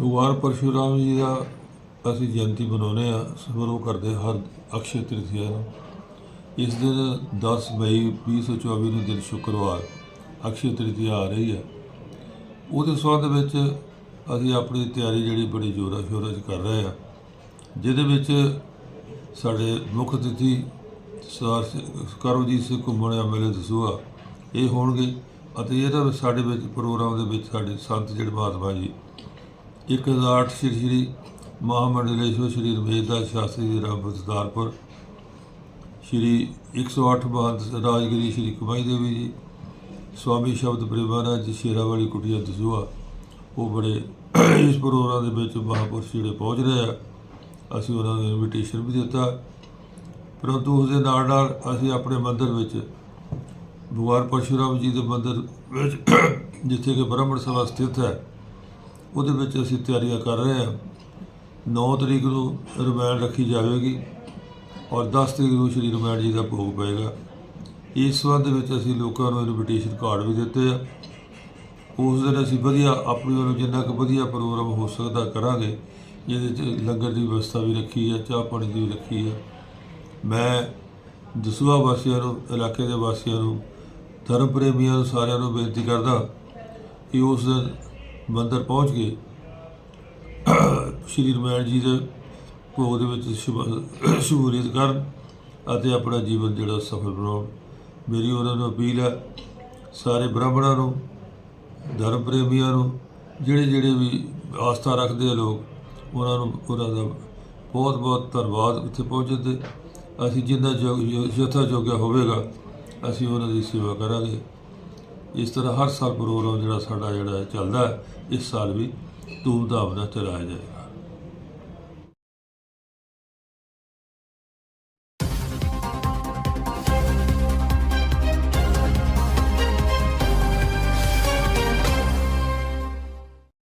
ਭਗਵਾਨ ਪਰਸ਼ੂਰਾਮ ਜੀ ਦਾ ਅਸੀਂ ਜਯੰਤੀ ਮਨਾਉਂਦੇ ਆ ਸਮਾਰੋਹ ਕਰਦੇ ਹਰ ਅਕਸ਼ੇ ਤ੍ਰਿਤੀਆ ਨੂੰ। ਇਸ ਦਿਨ 10 ਮਈ 2024 ਨੂੰ ਦਿਨ ਸ਼ੁੱਕਰਵਾਰ ਅਕਸ਼ੇ ਤ੍ਰਿਤੀਆ ਆ ਰਹੀ ਹੈ। ਉਹਦੇ ਸੰਬੰਧ ਵਿੱਚ ਅਸੀਂ ਆਪਣੀ ਤਿਆਰੀ ਜਿਹੜੀ ਬੜੀ ਜ਼ੋਰਾਂ ਸ਼ੋਰਾਂ 'ਚ ਕਰ ਰਹੇ ਆ ਜਿਹਦੇ ਵਿੱਚ ਸਾਡੇ ਮੁੱਖ ਅਤਿਥੀ ਸਰਦਾਰ ਸਿੰਘ- ਕਰਮਜੀਤ ਸਿੰਘ ਘੁੰਮਣ ਐਮਐਲਏ ਦਸੂਆ ਇਹ ਹੋਣਗੇ ਅਤੇ ਇਹਦਾ ਸਾਡੇ ਵਿੱਚ, ਪ੍ਰੋਗਰਾਮ ਦੇ ਵਿੱਚ ਸਾਡੇ ਸੰਤ ਜਿਹੜੇ ਮਹਾਤਮਾ ਜੀ 1008 ਸ਼੍ਰੀ ਸ਼੍ਰੀ ਮਹਾਮੰਡਲੇਸ਼ਵਰ ਸ਼੍ਰੀ ਰਮੇਸ਼ਦਾਸ ਸ਼ਾਸਤਰੀ ਜੀ ਰਾਮ ਬਸਦਾਰਪੁਰ ਸ਼੍ਰੀ 108 ਮਹੰਤ ਰਾਜਗਰੀ ਸ਼੍ਰੀ ਕਮਾਈ ਦੇਵੀ ਜੀ, ਸਵਾਮੀ ਸ਼ਬਦ ਪ੍ਰੇਮਾਨੰਦ ਜੀ, ਸ਼ੇਰਾਵਾਲੀ ਕੁਟੀਆ ਦਸੂਆ ਉਹ ਬੜੇ ਇਸ ਪ੍ਰੋਗਰਾਮ ਦੇ ਵਿੱਚ ਮਹਾਂਪੁਰਸ਼ ਜਿਹੜੇ ਪਹੁੰਚ ਰਹੇ ਆ, ਅਸੀਂ ਉਹਨਾਂ ਨੂੰ ਇਨਵੀਟੇਸ਼ਨ ਵੀ ਦਿੱਤਾ। ਪਰੰਤੂ ਉਸ ਦੇ ਨਾਲ ਨਾਲ ਅਸੀਂ ਆਪਣੇ ਮੰਦਿਰ ਵਿੱਚ ਭਗਵਾਨ ਪਰਸ਼ੁਰਾਮ ਜੀ ਦੇ ਮੰਦਿਰ ਵਿੱਚ, ਜਿੱਥੇ ਕਿ ਬ੍ਰਹਮਣ ਸਭਾ ਸਥਿਤ ਹੈ ਉਹਦੇ ਵਿੱਚ ਅਸੀਂ ਤਿਆਰੀਆਂ ਕਰ ਰਹੇ ਹਾਂ। 9 ਤਰੀਕ ਨੂੰ ਰਮਾਇਣ ਰੱਖੀ ਜਾਵੇਗੀ ਔਰ 10 ਤਰੀਕ ਨੂੰ ਸ਼੍ਰੀ ਰਮਾਇਣ ਜੀ ਦਾ ਭੋਗ ਪਏਗਾ। ਇਸ ਸੰਬੰਧ ਵਿੱਚ ਅਸੀਂ ਲੋਕਾਂ ਨੂੰ ਇਨਵੀਟੇਸ਼ਨ ਕਾਰਡ ਵੀ ਦਿੱਤੇ ਆ। ਉਸ ਦਿਨ ਅਸੀਂ ਵਧੀਆ ਆਪਣੀ ਵੱਲੋਂ ਜਿੰਨਾ ਕੁ ਵਧੀਆ ਪ੍ਰੋਗਰਾਮ ਹੋ ਸਕਦਾ ਕਰਾਂਗੇ, ਜਿਹਦੇ 'ਚ ਲੰਗਰ ਦੀ ਵਿਵਸਥਾ ਵੀ ਰੱਖੀ ਹੈ ਚਾਹ ਪਾਣੀ ਦੀ ਵੀ ਰੱਖੀ ਹੈ ਮੈਂ ਦਸੂਆ ਵਾਸੀਆਂ ਨੂੰ, ਇਲਾਕੇ ਦੇ ਵਾਸੀਆਂ ਨੂੰ, ਧਰਮ ਪ੍ਰੇਮੀਆਂ ਨੂੰ ਸਾਰਿਆਂ ਨੂੰ ਬੇਨਤੀ ਕਰਦਾ ਕਿ ਉਸ ਦਿਨ ਮੰਦਰ ਪਹੁੰਚ ਕੇ ਸ਼੍ਰੀ ਰਮਾਇਣ ਜੀ ਦੇ ਭੋਗ ਦੇ ਵਿੱਚ ਸ਼ੁਭ- ਸ਼ਮੂਲੀਅਤ ਕਰਨ ਅਤੇ ਆਪਣਾ ਜੀਵਨ ਜਿਹੜਾ ਸਫਲ ਬਣਾਉਣ। ਮੇਰੀ ਉਹਨਾਂ ਨੂੰ ਅਪੀਲ ਹੈ, ਸਾਰੇ ਬ੍ਰਾਹਮਣਾਂ ਨੂੰ ਧਰਮ ਪ੍ਰੇਮੀਆਂ ਨੂੰ, ਜਿਹੜੇ ਜਿਹੜੇ ਵੀ ਆਸਥਾ ਰੱਖਦੇ ਆ ਲੋਕ, ਉਹਨਾਂ ਨੂੰ, ਉਹਨਾਂ ਦਾ ਬਹੁਤ ਬਹੁਤ ਧੰਨਵਾਦ ਇੱਥੇ ਪਹੁੰਚਣ ਤੇ। ਅਸੀਂ ਜਿੰਨਾ ਜੋ ਯਥਾ ਜੋਗਿਆ ਹੋਵੇਗਾ, ਅਸੀਂ ਉਹਨਾਂ ਦੀ ਸੇਵਾ ਕਰਾਂਗੇ। ਇਸ ਤਰ੍ਹਾਂ ਹਰ ਸਾਲ ਪ੍ਰੋਗਰਾਮ ਜਿਹੜਾ ਸਾਡਾ ਜਿਹੜਾ ਚੱਲਦਾ ਇਸ ਸਾਲ ਵੀ ਧੂਮਧਾਮ ਨਾਲ ਚਲਾਇਆ ਜਾਏਗਾ